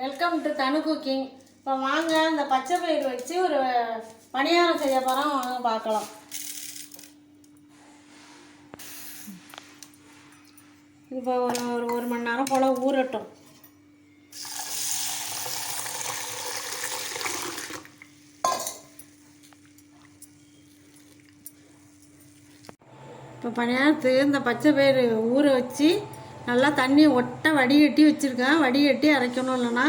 Welcome to Thanu cooking இப்போ வாங்க இந்த பச்சை பயிறு வச்சு ஒரு பணியாரம் செய்ய போகிறோம் வாங்க பார்க்கலாம். இப்போ ஒரு ஒரு ஒரு மணி நேரம் போல் ஊறட்டும். இப்போ பணியாரத்துக்கு இந்த பச்சை பயிறு ஊற வச்சு நல்லா தண்ணியை ஒட்ட வடிகட்டி வச்சுருக்கேன். வடிகட்டி அரைக்கணும் இல்லைன்னா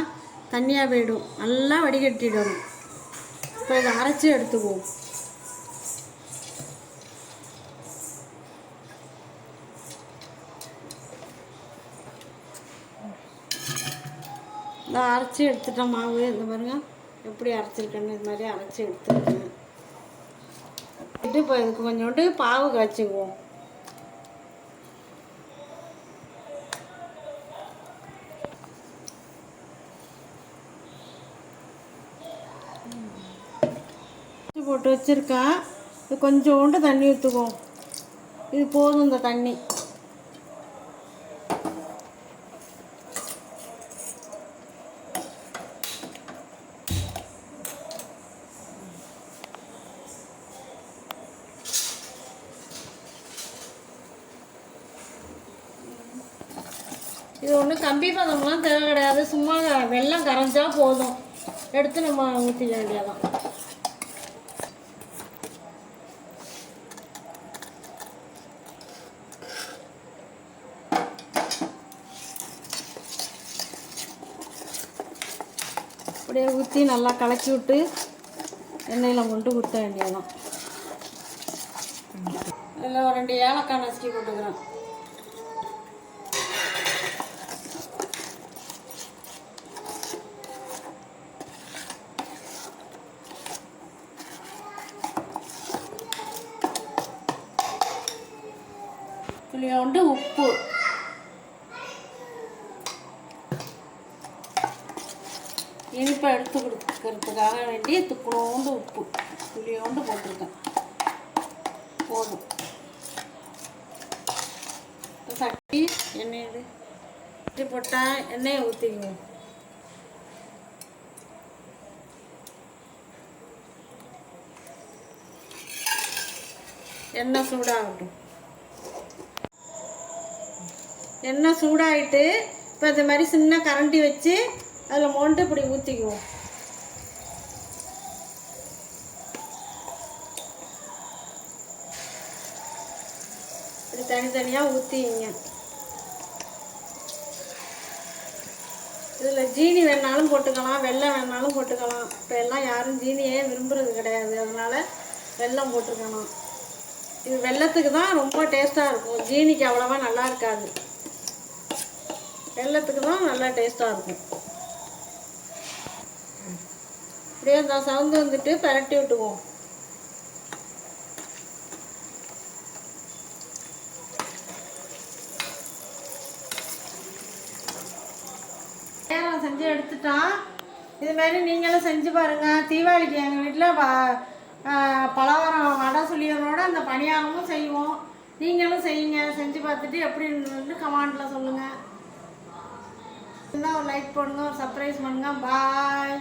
தண்ணியாக போயிடும். நல்லா வடிகட்டிடணும். இப்போ இதை அரைச்சி எடுத்துக்குவோம். இந்த அரைச்சி எடுத்துட்டேன் மாவு இந்த பாருங்க. எப்படி அரைச்சிருக்கேன்னு இது மாதிரி அரைச்சி எடுத்துருக்கேன் இப்போ இதுக்கு கொஞ்சோண்டு பாவு காய்ச்சிக்குவோம். போட்டு வச்சுருக்கேன் இது கொஞ்சோண்டு தண்ணி ஊற்றுவோம் இது போதும் இந்த தண்ணி. இது ஒன்றும் கம்பி பதம்லாம் தேவை கிடையாது சும்மா வெள்ளம் கரைஞ்சா போதும். எடுத்து நம்ம ஊற்றிக்க வேண்டியதான் அப்படியே ஊற்றி நல்லா கலக்கி விட்டு எண்ணெயில் கொண்டு ஊற்ற வேண்டியதான் இதில் ஒரு ரெண்டு ஏலக்காய் நசுக்கி போட்டுக்கிறேன். புளியோண்டு உப்பு. இனிப்பை எடுத்து கொடுக்கறதுக்காக வேண்டி துக்குனோண்டு உப்பு துளியோண்டு போட்டிருக்கேன். போதும். சட்டி எண்ணெய் இது சட்டி போட்டால் எண்ணெயை ஊற்றிக்குவோம் எண்ணெய் சூடாகட்டும். எண்ணெய் சூடாயிட்டு இப்போ இந்த மாதிரி சின்ன கரண்டி வச்சு அதில் மொண்டு இப்படி ஊற்றிக்குவோம் இப்படி தனித்தனியாக ஊற்றிங்க இதில் ஜீனி வேணாலும் போட்டுக்கலாம் வெள்ளம் வேணாலும் போட்டுக்கலாம். இப்போ எல்லாம் யாரும் ஜீனியே விரும்புகிறது கிடையாது. அதனால் வெல்லம் போட்டுக்கணும். இது வெல்லத்துக்கு தான் ரொம்ப டேஸ்ட்டாக இருக்கும். ஜீனிக்கு அவ்வளோவா நல்லா இருக்காது. வெள்ளத்துக்கு தான் நல்லா டேஸ்ட்டாக இருக்கும். அப்படியே அந்த சவுந்து வந்துட்டு பரட்டி விட்டுவோம் நேரம் செஞ்சு எடுத்துட்டோம் இது மாதிரி நீங்களும் செஞ்சு பாருங்கள் தீபாவளிக்கு எங்கள் வீட்டில் பலகாரம் வடை சொல்லியதோட அந்த பணியாரமும் செய்வோம். நீங்களும் செய்யுங்க. செஞ்சு பார்த்துட்டு எப்படி இருந்ததுன்னு கமெண்டில் சொல்லுங்கள் இருந்தால் ஒரு லைக் பண்ணுங்க ஒரு சர்ப்ரைஸ் பண்ணுங்க. பாய்